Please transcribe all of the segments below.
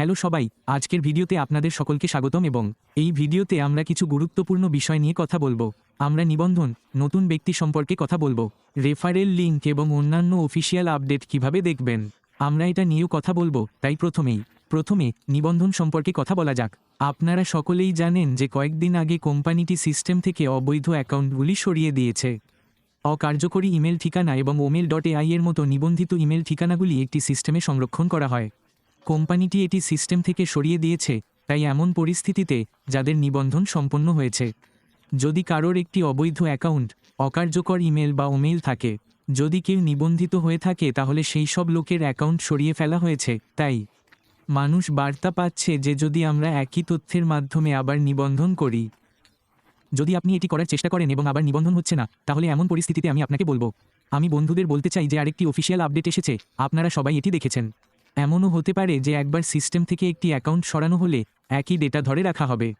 Hello সবাই, আজকের ভিডিওতে আপনাদের সকলকে স্বাগতম এবং এই ভিডিওতে আমরা কিছু গুরুত্বপূর্ণ বিষয় নিয়ে কথা বলব। আমরা নিবন্ধন, নতুন ব্যক্তি সম্পর্কে কথা বলব, রেফারেল লিঙ্ক এবং অন্যান্য অফিসিয়াল আপডেট কীভাবে দেখবেন। আমরা এটা নিয়েও কথা বলব, তাই প্রথমেই, প্রথমে নিবন্ধন সম্পর্কে কথা বলা যাক। আপনারা সকলেই জানেন যে কয়েকদিন আগে কোম্পানিটি সিস্টেম থেকে অবৈধ অ্যাকাউন্টগুলি সরিয়ে দিয়েছে। অকার্যকরী ইমেল ঠিকানা এবং ওমেল ডট এআই এর মতো নিবন্ধিত ইমেল ঠিকানাগুলি একটি সিস্টেমে সংরক্ষণ করা হয়। কোম্পানিটি এটি সিস্টেম থেকে সরিয়ে দিয়েছে, তাই এমন পরিস্থিতিতে যাদের নিবন্ধন সম্পন্ন হয়েছে। যদি কারোর একটি অবৈধ অ্যাকাউন্ট, অকার্যকর ইমেল বা ওমেল থাকে, যদি কেউ নিবন্ধিত হয়ে থাকে তাহলে সেই সব লোকের অ্যাকাউন্ট সরিয়ে ফেলা হয়েছে, তাই মানুষ বার্তা পাচ্ছে যে যদি আমরা একই তথ্যের মাধ্যমে আবার নিবন্ধন করি। যদি আপনি এটি করার চেষ্টা করেন এবং আবার নিবন্ধন হচ্ছে না, তাহলে এমন পরিস্থিতিতে আমি আপনাকে বলব। আমি বন্ধুদের বলতে চাই যে আরেকটি অফিসিয়াল আপডেট এসেছে, আপনারা সবাই এটি দেখেছেন। এমনও হতে পারে যে একবার সিস্টেম থেকে একটি অ্যাকাউন্ট সরানো হলে একই ডেটা ধরে রাখা হবে।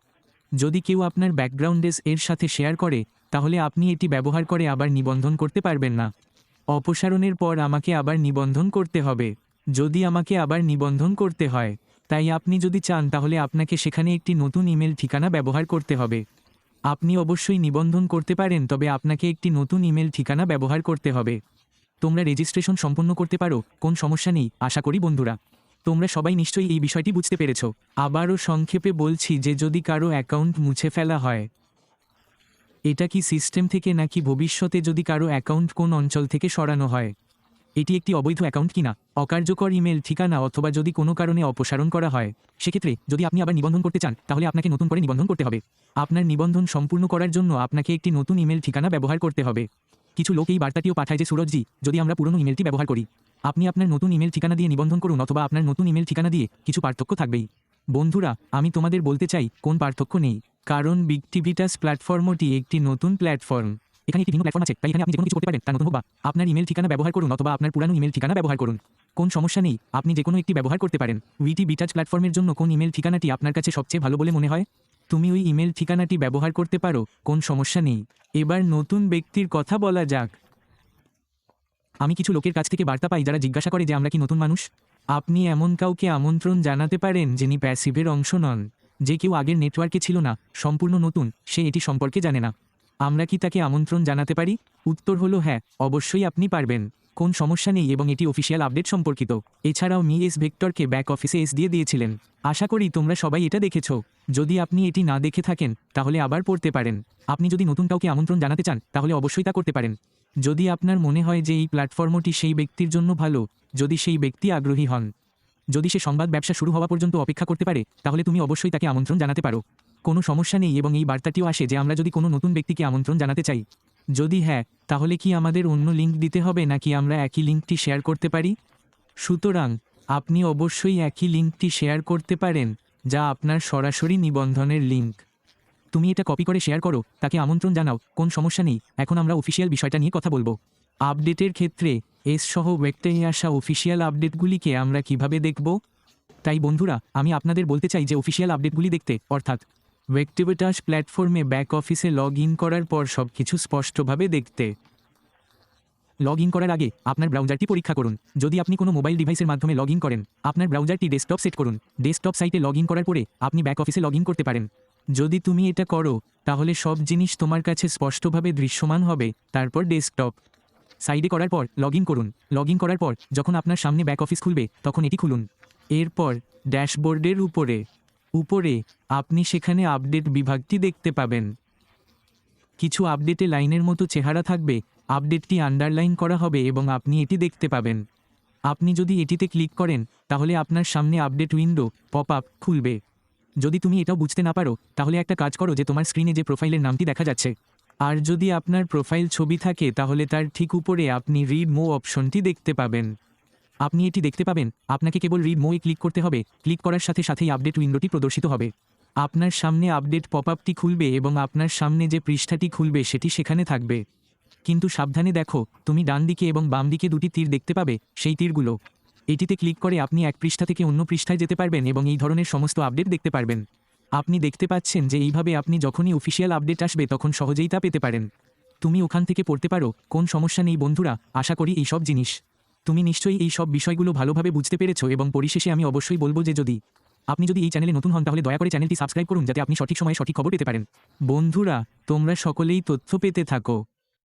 যদি কেউ আপনার ব্যাকগ্রাউন্ডেস এর সাথে শেয়ার করে, তাহলে আপনি এটি ব্যবহার করে আবার নিবন্ধন করতে পারবেন না। অপসারণের পর আমাকে আবার নিবন্ধন করতে হবে। যদি আমাকে আবার নিবন্ধন করতে হয়, তাই আপনি যদি চান তাহলে আপনাকে সেখানে একটি নতুন ইমেল ঠিকানা ব্যবহার করতে হবে। আপনি অবশ্যই নিবন্ধন করতে পারেন, তবে আপনাকে একটি নতুন ইমেল ঠিকানা ব্যবহার করতে হবে। তোমরা রেজিস্ট্রেশন সম্পন্ন করতে পারো, কোন সমস্যা নেই, আশা করি বন্ধুরা। তোমরা সবাই নিশ্চয়ই এই বিষয়টি বুঝতে পেরেছ। আবারও সংক্ষেপে বলছি যে যদি কারও অ্যাকাউন্ট মুছে ফেলা হয়, এটা কি সিস্টেম থেকে নাকি ভবিষ্যতে যদি কারও অ্যাকাউন্ট কোন অঞ্চল থেকে সরানো হয়? এটি একটি অবৈধ অ্যাকাউন্ট কিনা? অকার্যকর ইমেল ঠিকানা অথবা যদি কোনো কারণে অপসারণ করা হয়, সেক্ষেত্রে যদি আপনি আবার নিবন্ধন করতে চান, তাহলে আপনাকে নতুন করে নিবন্ধন করতে হবে। আপনার নিবন্ধন সম্পূর্ণ করার জন্য আপনাকে একটি নতুন ইমেল ঠিকানা ব্যবহার করতে হবে। কিছু লোক এই বার্তাটিও পাঠায় যে সুরজজি যদি আমরা পুরনো ইমেলটি ব্যবহার করি, আপনি আপনার নতুন ইমেল ঠিকানা দিয়ে নিবন্ধন করুন অথবা আপনার নতুন ইমেল ঠিকানা দিয়ে কিছু পার্থক্য থাকবেই। বন্ধুরা, আমি তোমাদের বলতে চাই, কোন পার্থক্য নেই। কারণ বিগটিভিটাস প্ল্যাটফর্মটি একটি নতুন প্ল্যাটফর্ম এখানে একটি ভিন্ন প্ল্যাটফর্ম আছে, তাই এখানে আপনি যে কোনো কিছু করতে পারেন তার নতুন হোক বা আপনার ইমেল ঠিকানা ব্যবহার করুন অথবা আপনার পুরানো ইমেল ঠিকানা ব্যবহার করুন। কোন সমস্যা নেই, আপনি যে কোনো একটি ব্যবহার করতে পারেন। উইটি বিটাচ প্ল্যাটফর্মের জন্য কোন ইমেল ঠিকানাটি আপনার কাছে সবচেয়ে ভালো বলে মনে হয়? তুমি ওই ইমেল ঠিকানাটি ব্যবহার করতে পারো, কোন সমস্যা নেই। এবার নতুন ব্যক্তির কথা বলা যাক। আমি কিছু লোকের কাছ থেকে বার্তা পাই যারা জিজ্ঞাসা করে যে আমরা কি নতুন মানুষ। আপনি এমন কাউকে আমন্ত্রণ জানাতে পারেন যিনি প্যাসিভের অংশ নন, যে কেউ আগের নেটওয়ার্কে ছিল না, সম্পূর্ণ নতুন, সে এটি সম্পর্কে জানে না। আমরা কি তাকে আমন্ত্রণ জানাতে পারি? উত্তর হলো হ্যাঁ অবশ্যই আপনি পারবেন। কোন সমস্যা নেই এবং এটি অফিসিয়াল আপডেট সম্পর্কিত। এছাড়াও মি এস ভেক্টরকে ব্যাক অফিসে এস দিয়ে দিয়েছিলেন। আশা করি তোমরা সবাই এটা দেখেছ। যদি আপনি এটি না দেখে থাকেন, তাহলে আবার পড়তে পারেন। আপনি যদি নতুন কাউকে আমন্ত্রণ জানাতে চান, তাহলে অবশ্যই তা করতে পারেন। যদি আপনার মনে হয় যে এই প্ল্যাটফর্মটি সেই ব্যক্তির জন্য ভালো, যদি সেই ব্যক্তি আগ্রহী হন। যদি সে সংবাদ ব্যবসা শুরু হওয়া পর্যন্ত অপেক্ষা করতে পারে, তাহলে তুমি অবশ্যই তাকে আমন্ত্রণ জানাতে পারো। কোনো সমস্যা নেই এবং এই বার্তাটিও আসে যে আমরা যদি কোনো নতুন ব্যক্তিকে আমন্ত্রণ জানাতে চাই যদি হ্যাঁ তাহলে কি আমাদের অন্য লিঙ্ক দিতে হবে নাকি আমরা একই লিঙ্কটি শেয়ার করতে পারি? সুতরাং, আপনি অবশ্যই একই লিঙ্কটি শেয়ার করতে পারেন, যা আপনার সরাসরি নিবন্ধনের লিঙ্ক। তুমি এটা কপি করে শেয়ার করো, তাকে আমন্ত্রণ জানাও, কোন সমস্যা নেই, এখন আমরা অফিসিয়াল বিষয়টা নিয়ে কথা বলব। আপডেটের ক্ষেত্রে, এস সহ ওয়েবটে আসা অফিসিয়াল আপডেটগুলিকে আমরা কীভাবে দেখব? তাই বন্ধুরা, আমি আপনাদের বলতে চাই যে অফিসিয়াল আপডেটগুলি দেখতে, অর্থাৎ ওয়েক্টিভিটাস প্ল্যাটফর্মে ব্যাক অফিসে লগ ইন করার পর সব কিছু স্পষ্টভাবে দেখতে। লগ ইন করার আগে আপনার ব্রাউজারটি পরীক্ষা করুন। যদি আপনি কোনো মোবাইল ডিভাইসের মাধ্যমে লগ ইন করেন, আপনার ব্রাউজারটি ডেস্কটপ সেট করুন। ডেস্কটপ সাইটে লগ ইন করার পরে আপনি ব্যাক অফিসে লগ ইন করতে পারেন। যদি তুমি এটা করো, তাহলে সব জিনিস তোমার কাছে স্পষ্টভাবে দৃশ্যমান হবে, তারপর ডেস্কটপ সাইডে করার পর লগ ইন করুন। লগ ইন করার পর যখন আপনার সামনে ব্যাক অফিস খুলবে, তখন এটি খুলুন। এরপর ড্যাশবোর্ডের উপরে উপরে আপনি সেখানে আপডেট বিভাগটি দেখতে পাবেন। কিছু আপডেটে লাইনের মতো চেহারা থাকবে, আপডেটটি আন্ডারলাইন করা হবে এবং আপনি এটি দেখতে পাবেন। আপনি যদি এটিতে ক্লিক করেন, তাহলে আপনার সামনে আপডেট উইন্ডো পপ আপ খুলবে। যদি তুমি এটাও বুঝতে না পারো, তাহলে একটা কাজ করো যে তোমার স্ক্রিনে যে প্রোফাইলের নামটি দেখা যাচ্ছে, আর যদি আপনার প্রোফাইল ছবি থাকে, তাহলে তার ঠিক উপরে আপনি রিড মো অপশনটি দেখতে পাবেন। আপনি এটি দেখতে পাবেন, আপনাকে কেবল রিড মোয়ে ক্লিক করতে হবে ক্লিক করার সাথে সাথেই আপডেট উইন্ডোটি প্রদর্শিত হবে। আপনার সামনে আপডেট পপ আপটি খুলবে এবং আপনার সামনে যে পৃষ্ঠাটি খুলবে সেটি সেখানে থাকবে। কিন্তু সাবধানে দেখো, তুমি ডান দিকে এবং বাম দিকে দুটি তীর দেখতে পাবে, সেই তীরগুলো। এটিতে ক্লিক করে আপনি এক পৃষ্ঠা থেকে অন্য পৃষ্ঠায় যেতে পারবেন এবং এই ধরনের সমস্ত আপডেট দেখতে পারবেন। আপনি দেখতে পাচ্ছেন যে এইভাবে আপনি যখনই অফিসিয়াল আপডেট আসবে তখন সহজেই তা পেতে পারেন। তুমি ওখান থেকে পড়তে পারো, কোন সমস্যা নেই বন্ধুরা, আশা করি এই সব জিনিস। তুমি নিশ্চয়ই এই সব বিষয়গুলো ভালোভাবে বুঝতে পেরেছ এবং পরিশেষে আমি অবশ্যই বলব যে যদি আপনি যদি এই চ্যানেলে নতুন হন, তাহলে দয়া করে চ্যানেলটি সাবস্ক্রাইব করুন যাতে আপনি সঠিক সময়ে সঠিক খবর পেতে পারেন। বন্ধুরা, তোমরা সকলেই তথ্য পেতে থাকো।